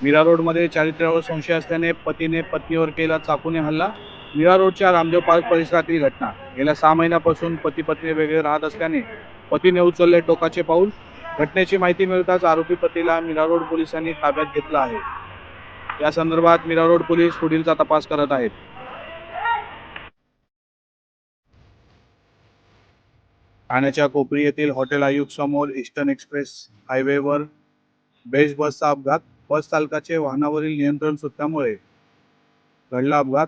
मीरा रोडमध्ये चारित्र्यावर संशय असल्याने पतीने पत्नीवर केला चाकूने हल्ला. मीरा रोडच्या रामदेव पार्क परिसरातील घटना. गेल्या सहा महिन्यापासून पती पत्नी वेगळे राहत असल्याने पतीने उचलले टोकाचे पाऊल. घटनेची माहिती मिळताच आरोपी पतीला मीरा रोड पोलिसांनी ताब्यात घेतलं आहे. या संदर्भात मीरा रोड पोलीस पुढीलचा तपास करत आहेत. ठाण्याच्या कोपरी येथील हॉटेल आयुक्त समोर ईस्टर्न एक्सप्रेस हायवेवर बेस्ट बसचा अपघात. बस चालकाचे वाहनावरील नियंत्रण सुटल्यामुळे घडला अपघात.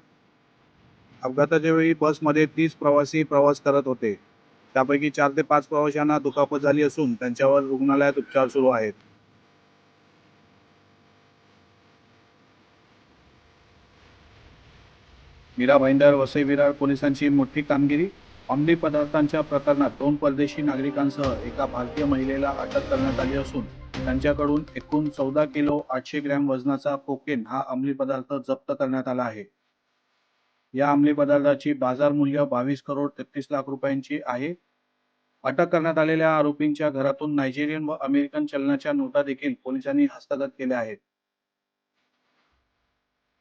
अपघाताच्या वेळी बसमध्ये तीस प्रवासी प्रवास करत होते. त्यापैकी चार ते पाच प्रवाशांना दुखापत झाली असून त्यांच्यावर रुग्णालयात उपचार सुरू आहेत. मीरा भाईंदर वसई विरार पोलिसांची मोठी कामगिरी. अंमली पदार्थांच्या प्रकरणात दोन परदेशी नागरिकांसह एका भारतीय महिलेला अटक करण्यात आली असून त्यांच्याकडून एकूण चौदा किलो आठशे ग्रॅम वजनाचा कोकेन हा अंमली पदार्थ जप्त करण्यात आला आहे. या अंमली पदार्थाची बाजार मूल्य बावीस करोड तेहतीस लाख रुपयांची आहे. अटक करण्यात आलेल्या आरोपींच्या घरातून नायजेरियन व अमेरिकन चलनाच्या नोटा देखील पोलिसांनी हस्तगत केल्या आहेत.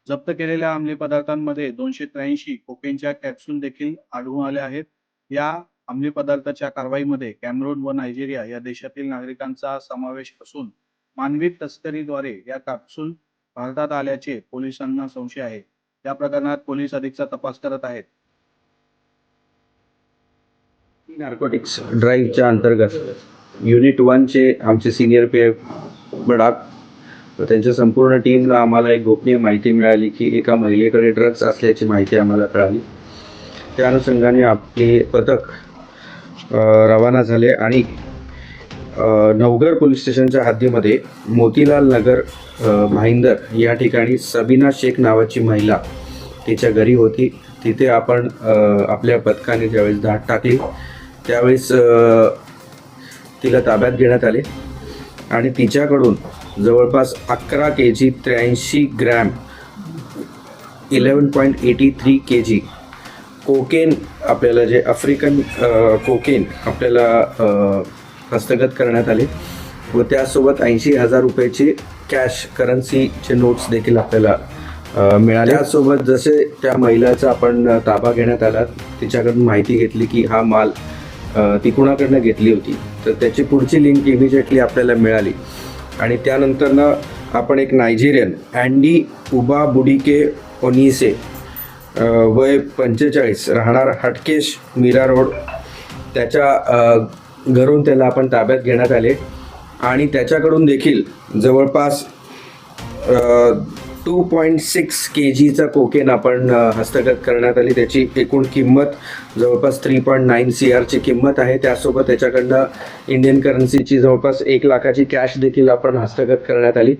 जप्त केलेल्या अंमली पदार्थांमध्ये दोनशे त्र्याऐंशी कोकेनच्या कॅप्सूल देखील आढळून आल्या आहेत. या अंमली पदार्थाच्या कारवाईमध्ये कॅमरून व नायजेरिया या देशातील नागरिकांचा समावेश असून मानवी तस्करीद्वारे या कॅप्सूल भारतात आल्याचे पोलिसांना संशय आहे. या प्रकरणात पोलीस अधिकचा तपास करत आहेत. नार्कोटिक्स ड्राईव्हच्या अंतर्गत युनिट वनचे आमचे सिनियर पी एफ बडाक त्यांच्या संपूर्ण टीमला आम्हाला एक गोपनीय माहिती मिळाली की एका महिलेकडे ड्रग्ज असल्याची माहिती आम्हाला कळाली. त्या अनुषंगाने आपले पथक रवाना झाले आणि नवघर पोलीस स्टेशनच्या हद्दीमध्ये मोतीलाल नगर भाईंदर या ठिकाणी सबीना शेख नावाची महिला तिच्या घरी होती. तिथे आपण आपल्या पथकाने ज्यावेळेस धाड टाकली त्यावेळेस तिला ताब्यात घेण्यात आले. आणि तिच्याकडून जवळपास अकरा के जी त्र्याऐंशी gram eleven point eighty three K G cocaine आपल्याला जे आफ्रिकन कोकेन आपल्याला हस्तगत करण्यात आले. व त्यासोबत ऐंशी हजार रुपयाचे कॅश करन्सीचे नोट्स देखील आपल्याला मिळाल्यासोबत मिळाले. त्यासोबत जसे त्या महिलाचा आपण ताबा घेण्यात आला तिच्याकडून माहिती घेतली की हा माल ती कुणाकडनं घेतली होती. तर त्याची पुढची लिंक इमिजिएटली आपल्याला मिळाली. आणि त्यानंतरनं आपण एक नायजेरियन अँडी उबा बुडिके ओनिसे वय पंचेचाळीस. राहणार हटकेश मीरा रोड. त्याच्या घरून त्याला आपण ताब्यात घेण्यात आले. आणि त्याच्याकडून देखील जवळपास टू पॉईंट सिक्स के जीचा कोकेन आपण हस्तगत करण्यात आली. त्याची एकूण किंमत जवळपास थ्री पॉईंट नाईन सी आरची किंमत आहे. त्यासोबत त्याच्याकडनं इंडियन करन्सीची जवळपास एक लाखाची कॅश देखील आपण हस्तगत करण्यात आली.